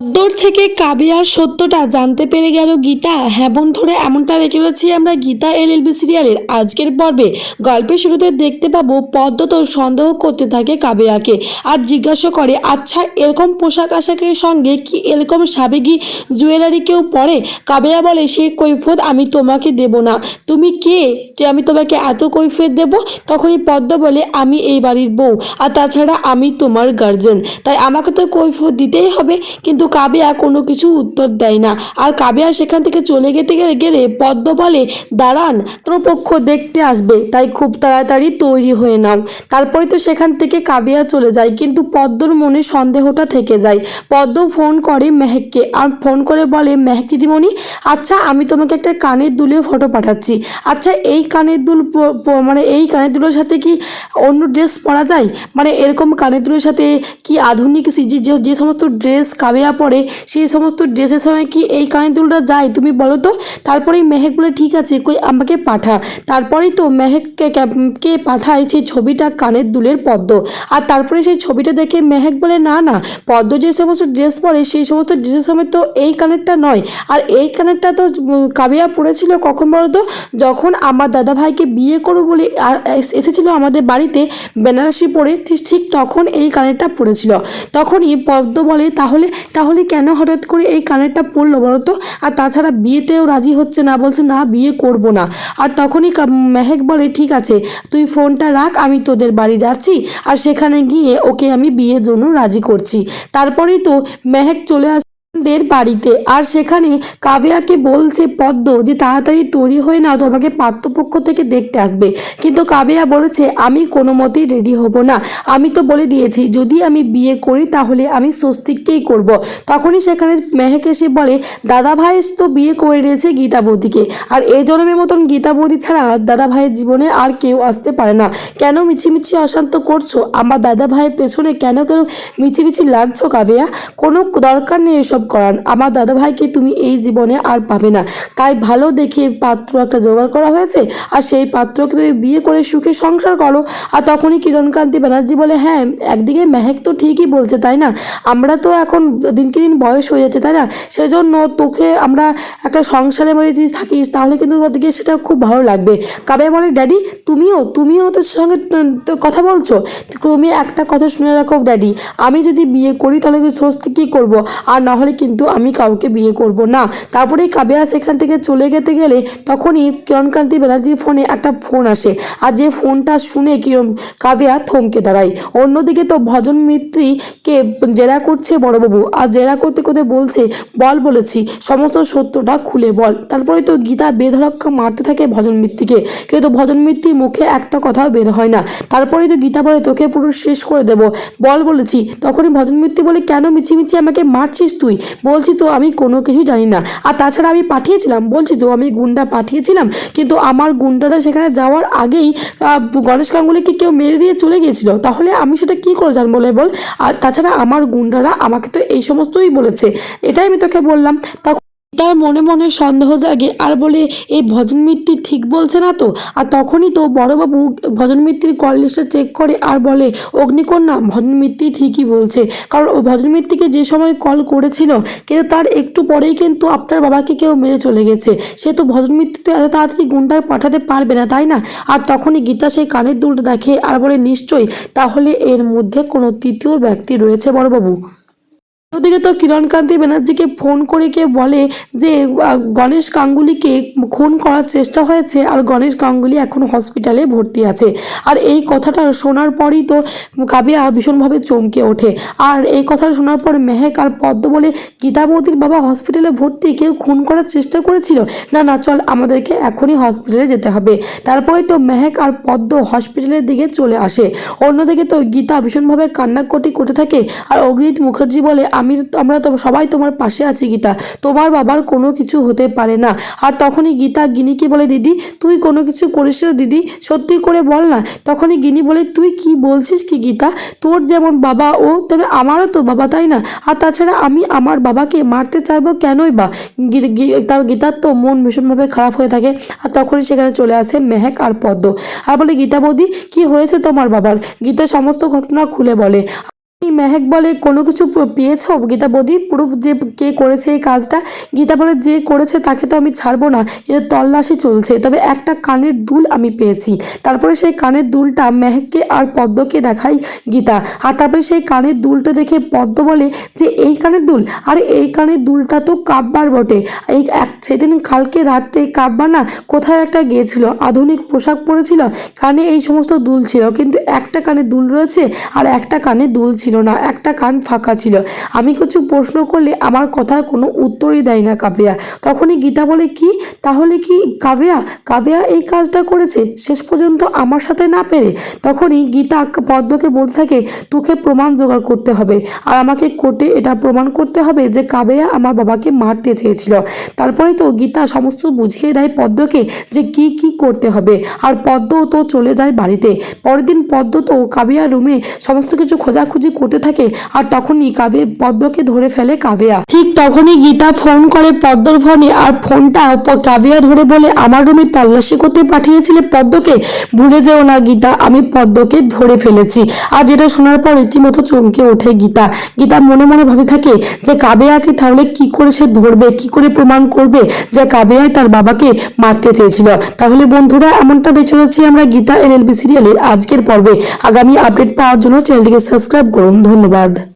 দূর থেকে কাবিয়ার সত্যটা জানতে পেরে গেল গীতা। হ্যাঁ বন্ধুরা, এমনটা চলেছি আমরা গীতা এলএলবি সিরিয়ালের। আজকের পর্বে গল্পের শুরুতে দেখতে পাবো পদ্ম তো সন্দেহ করতে থাকে কাবিয়াকে আর জিজ্ঞাসা করে আচ্ছা এরকম পোশাক আশাকের সঙ্গে কি এরকম সাবেকি জুয়েলারি কেউ পরে? কাবিয়া বলে, সে কৈফত আমি তোমাকে দেব না। তুমি কে যে আমি তোমাকে এত কৈফত দেব? তখনই পদ্ম বলে, আমি এই বাড়ির বউ। আর তাছাড়া আমি তোমার গার্জেন তাই আমাকে তো কৈফত দিতেই হবে। কিন্তু কাবিয়া কোনো কিছু উত্তর দেয় না। আর কাবিয়া সেখান থেকে চলে যেতে গেলে গেলে পদ্ম বলে দাঁড়ান, তোর পক্ষ দেখতে আসবে, তাই খুব তাড়াতাড়ি তৈরি হয়ে নাও তারপরে তো সেখান থেকে কাবিয়া চলে যায়, কিন্তু পদ্মর মনে সন্দেহটা থেকে যায়। পদ্ম ফোন করে মেহেককে, আর ফোন করে বলে, মেহেক দিদিমণি আচ্ছা আমি তোমাকে একটা কানের দুলের ফটো পাঠাচ্ছি। আচ্ছা এই কানের দুল মানে এই কানের দুলের সাথে কি অন্য ড্রেস পরা যায়? মানে এরকম কানের দুলের সাথে কি আধুনিক যে- যে সমস্ত ড্রেস কাবেয়া পরে সেই সমস্ত ড্রেসের সময় কি এই কানের দুলটা যায়, তুমি বলো তো? তারপরেই মেহেক বলে, ঠিক আছে, কই আমাকে পাঠা। তারপরেই তো মেহেককে কে পাঠায় সেই ছবিটা কানের দুলের পদ্ম। আর তারপরে সেই ছবিটা দেখে মেহেক বলে, না না, পদ্ম যে সমস্ত ড্রেস পরে, সেই সমস্ত ড্রেসের সময় তো এই কানেরটা নয়। আর এই কানেরটা তো কাবিয়া পড়েছিল কখন বলো তো? যখন আমার দাদা ভাইকে বিয়ে করব বলে এসেছিল আমাদের বাড়িতে, বেনারসি পরে, ঠিক তখন এই কানেরটা পড়েছিল তখনই পদ্ম বলে, তাহলে তাহলে কেন হঠাৎ করে এই কানেরটা পরলো বলো তো আর তাছাড়া বিয়েতেও রাজি হচ্ছে না, বলছে, না, বিয়ে করব না। আর তখনই মেহেক বলে, ঠিক আছে, তুই ফোনটা রাখ, আমি তোদের বাড়ি যাচ্ছি, আর সেখানে গিয়ে ওকে আমি বিয়ের জন্য রাজি করছি। তারপরেই তো মেহেক চলে আস দের বাড়িতে। আর সেখানে কাবিয়াকে বলছে পদ্ম যে তাড়াতাড়ি তৈরি হয়ে নাও, তোমাকে পাত্রপক্ষ থেকে দেখতে আসবে। কিন্তু কাবিয়া বলেছে, আমি কোনো মতেই রেডি হব না। আমি তো বলে দিয়েছি, যদি আমি বিয়ে করি তাহলে আমি স্বস্তিককেই করব। তখনই সেখানে মেহেক এসে বলে দাদা ভাই তো বিয়ে করে রয়েছে গীতা বৌদিকে। আর এই জন্মের মতন গীতা বৌদি ছাড়া দাদা ভাইয়ের জীবনে আর কেউ আসতে পারে না। কেন মিছিমিছি অশান্ত করছ? আমার দাদা ভাইয়ের পেছনে কেন কেন মিছিমিছি লাগছো কাবিয়া কোনো দরকার নেই এসব করার। আমার দাদা ভাইকে তুমি এই জীবনে আর পাবে না। তাই ভালো দেখে পাত্র একটা জোগাড় করা হয়েছে আর সেই পাত্রকে তুমি বিয়ে করে সুখে সংসার করো। আর তখনই কিরণকান্তি ব্যানার্জি বলে হ্যাঁ একদিকে মেহেক তো ঠিকই বলছে, তাই না? আমরা তো এখন দিনকে দিন বয়স হয়ে যাচ্ছে, তাই না? সেজন্য তোকে আমরা একটা সংসারের মধ্যে যদি থাকিস, তাহলে কিন্তু ওদিকে সেটা খুব ভালো লাগবে। কাবে বলে, ড্যাডি, তুমিও তুমিও ওদের সঙ্গে কথা বলছো? তুমি একটা কথা শুনে রাখো, ড্যাডি। আমি যদি বিয়ে করি, তাহলে স্বস্তি কী করব? আর না হলে কিন্তু আমি কাউকে বিয়ে করব না। তারপরেই কাবেয়া সেখান থেকে চলে যেতে গেলে তখনই কিরণকান্তি ব্যানার্জির ফোনে একটা ফোন আসে। আর যে ফোনটা শুনে কিরণ, কাবেয়া থমকে দাঁড়ায়। অন্যদিকে তো ভজন মিত্রীকে জেরা করছে বড়বাবু। আর জেরা করতে করতে বলছে, বল বলেছি, সমস্ত সত্যটা খুলে বল। তারপরে তো গীতা বেধরক্কা মারতে থাকে ভজন মিত্রীকে। কিন্তু ভজন মিত্রীর মুখে একটা কথাও বের হয় না। তারপরেই তো গীতা বলে, তোকে পুরো শেষ করে দেব। বল বলেছি। তখনই ভজন মিত্রী বলে, কেন মিছিমিছি আমাকে মারছিস তুই? বলছি তো আমি কোনো কিছু জানি না। আর তাছাড়া আমি পাঠিয়েছিলাম, বলছি তো আমি গুন্ডা পাঠিয়েছিলাম, কিন্তু আমার গুন্ডাটা সেখানে যাওয়ার আগেই গণেশ গাঙ্গুলিকে কেউ মেরে দিয়ে চলে গিয়েছিল। তাহলে আমি সেটা কি করে জানব বলে বল আর তাছাড়া আমার গুন্ডারা আমাকে তো এই সমস্তই বলেছে। এটাই আমি তোকে বললাম। তখন তার মনে মনে সন্দেহ জাগে, আর বলে এই ভজন মিত্রি ঠিক বলছে না তো? আর তখনই তো বড়বাবু ভজন মিত্রির কল লিস্টটা চেক করে আর বলে, অগ্নিকন্যা ভজন মিত্রি ঠিকই বলছে। কারণ ও ভজন মিত্রিকে যে সময় কল করেছিল, কিন্তু তার একটু পরেই কিন্তু আপনার বাবাকে কেউ মেরে চলে গেছে। সে তো ভজন মিত্রি তো এত তাড়াতাড়ি গুন্ডায় পাঠাতে পারবে না, তাই না? আর তখনই গীতা সেই কানের দুলটা দেখে আর বলে, নিশ্চয়ই, তাহলে এর মধ্যে কোনো তৃতীয় ব্যক্তি রয়েছে বড়বাবু। ওদিকে তো কিরণকান্তি ব্যানার্জিকে ফোন করে কে বলে যে গণেশ গাঙ্গুলিকে খুন করার চেষ্টা হয়েছে আর গণেশ গাঙ্গুলি এখন হসপিটালে ভর্তি আছে। আর এই কথাটা শোনার পরই তো কাবিয়া ভীষণভাবে চমকে ওঠে। আর এই কথা শোনার পর মেহেক আর পদ্ম বলে গীতাবতীর বাবা হসপিটালে ভর্তি, কেউ খুন করার চেষ্টা করেছিল? না না, চল, আমাদেরকে এখনই হসপিটালে যেতে হবে। তারপরে তো মেহেক আর পদ্ম হসপিটালের দিকে চলে আসে। অন্যদিকে তো গীতা ভীষণভাবে কান্নাকটি করতে থাকে। আর অগ্নিত মুখার্জি বলে আমি আমরা তো সবাই তোমার পাশে আছি গীতা। তোমার বাবার কোনো কিছু হতে পারে না। আর তখনই গীতা গিনিকে বলে, দিদি, তুই কোনো কিছু করিস না দিদি? সত্যি করে বল না। তখনই গিনি বলে, তুই কি বলছিস কি গীতা? তোর যেমন বাবা ও তবে আমারও তো বাবা, তাই না? আর তাছাড়া আমি আমার বাবাকে মারতে চাইব কেনই বা? তার গীতার তো মন ভীষণভাবে খারাপ হয়ে থাকে। আর তখনই সেখানে চলে আসে মেহেক আর পদ্ম। আর বলে, গীতা বৌদি, কি হয়েছে তোমার বাবার? গীতা সমস্ত ঘটনা খুলে বলে। মেহেক বলে কোনো কিছু পেয়েছ? গীতা বৌদি, প্রুফ যে কে করেছে এই কাজটা, গীতা বলে যে করেছে তাকে তো আমি ছাড়বো না কিন্তু তল্লাশি চলছে। তবে একটা কানের দুল আমি পেয়েছি। তারপরে সেই কানের দুলটা মেহেককে আর পদ্মকে দেখাই গীতা। আর তারপরে সেই কানের দুলটা দেখে পদ্ম বলে যে, এই কানের দুল? আর এই কানের দুলটা তো কাব্বার বটে। এই এক সেদিন কালকে রাতে কাব্বা না কোথায় একটা গিয়েছিল, আধুনিক পোশাক পরেছিল, কানে এই সমস্ত দুল ছিল। কিন্তু একটা কানে দুল রয়েছে আর একটা কানে দুল ছিল। না, একটা কান ফাঁকা ছিল। আমি কিছু প্রশ্ন করলে আমার কথার কোনো উত্তরই দেয় না কাবিয়া তখনই গীতা বলে, কি? তাহলে কি কাবিয়া কাবিয়া এই কাজটা করেছে? শেষ পর্যন্ত আমার সাথে না পেরে? তখনই গীতা পদ্মকে বলতে থাকে, তোকে প্রমাণ জোগাড় করতে হবে। আর আমাকে কোর্টে এটা প্রমাণ করতে হবে যে কাবেয়া আমার বাবাকে মারতে চেয়েছিল। তারপরে তো গীতা সমস্ত বুঝিয়ে দেয় পদ্মকে যে কি কি করতে হবে। আর পদ্ম তো চলে যায় বাড়িতে। পরের দিন পদ্ম তো কাবিয়ার রুমে সমস্ত কিছু খোঁজাখুঁজি করতে থাকে আর তখনই কাবে পদ্মকে ধরে ফেলে কাবেয়া ঠিক তখনই গীতা ফোন করে পদ্মর ফোনে আর ফোনটা কাবেয়া ধরে বলে, আমার রুমে তল্লাশি করতে পাঠিয়েছিলে পদ্মকে? ভুলে যেও না গীতা, আমি পদ্মকে ধরে ফেলেছি। আর যেটা শোনার পর রীতিমতো চমকে ওঠে গীতা। গীতা মনে মনে ভাবে থাকে যে কাবেয়াকে তাহলে কি করে সে ধরবে, কি করে প্রমাণ করবে যে কাবেয়াই তার বাবাকে মারতে চেয়েছিল? তাহলে বন্ধুরা, এমনটা বেঁচে রয়েছি আমরা গীতা এলএলবি সিরিয়ালের আজকের পর্বে। আগামী আপডেট পাওয়ার জন্য চ্যানেলটিকে সাবস্ক্রাইব করুন। ধন্যবাদ।